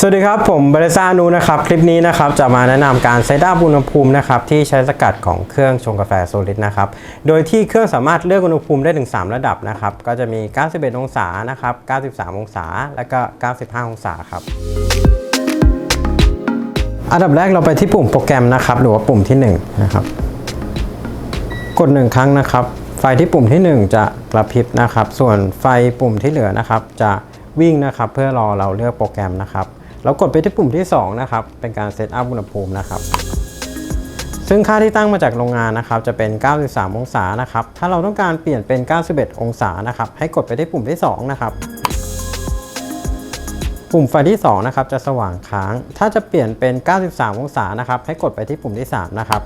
สวัสดีครับ ผมบริษานูนะครับ คลิปนี้นะครับจะมาแนะนำการเซตอัพอุณหภูมินะครับที่ใช้สกัดของเครื่องชงกาแฟโซลิดนะครับโดยที่เครื่องสามารถเลือกอุณหภูมิได้ถึง 3 ระดับนะครับก็จะมี 91 องศานะครับ 93 องศา และก็ 95 องศาครับอันดับแรกเราไปที่ปุ่มโปรแกรมนะครับหรือว่าปุ่มที่1นะครับกด 1 ครั้งนะครับ ไฟที่ปุ่มที่ 1 จะกระพริบนะครับ ส่วนไฟปุ่มที่เหลือนะครับจะวิ่งนะครับเพื่อรอเราเลือกโปรแกรมนะครับ แล้วกดไปที่ปุ่มที่ 2 นะครับ เป็นการเซตอัพอุณหภูมินะครับ ซึ่งค่าที่ตั้งมาจากโรงงานนะครับ จะเป็น 93 องศานะครับ ถ้าเราต้องการเปลี่ยนเป็น 91 องศานะครับ ให้กดไปที่ปุ่มที่ 2 นะครับ ปุ่มไฟที่ 2 นะครับ จะสว่างค้าง ถ้าจะเปลี่ยนเป็น 93 องศานะครับ ให้กดไปที่ปุ่มที่ 3 นะครับ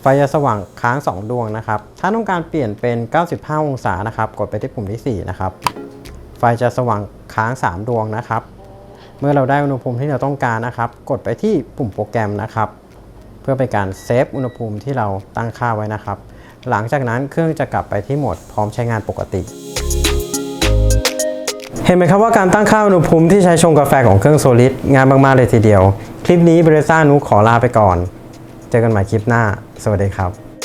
ไฟจะสว่างค้าง 2 ดวงนะครับ ถ้าต้องการเปลี่ยนเป็น 95 องศานะครับ กดไปที่ปุ่มที่ 4 นะครับ ไฟจะสว่างค้าง 3 ดวงนะครับ เมื่อเราได้อุณหภูมิที่เราต้องการนะครับ กดไปที่ปุ่มโปรแกรมนะครับ เพื่อเป็นการเซฟอุณหภูมิที่เราตั้งค่าไว้นะครับ หลังจากนั้นเครื่องจะกลับไปที่โหมดพร้อมใช้งานปกติ เห็นไหมครับว่าการตั้งค่าอุณหภูมิที่ใช้ชงกาแฟของเครื่องโซลิดงานมากๆเลยทีเดียว คลิปนี้บริษัทนุขอลาไปก่อน เจอกันใหม่คลิปหน้า สวัสดีครับ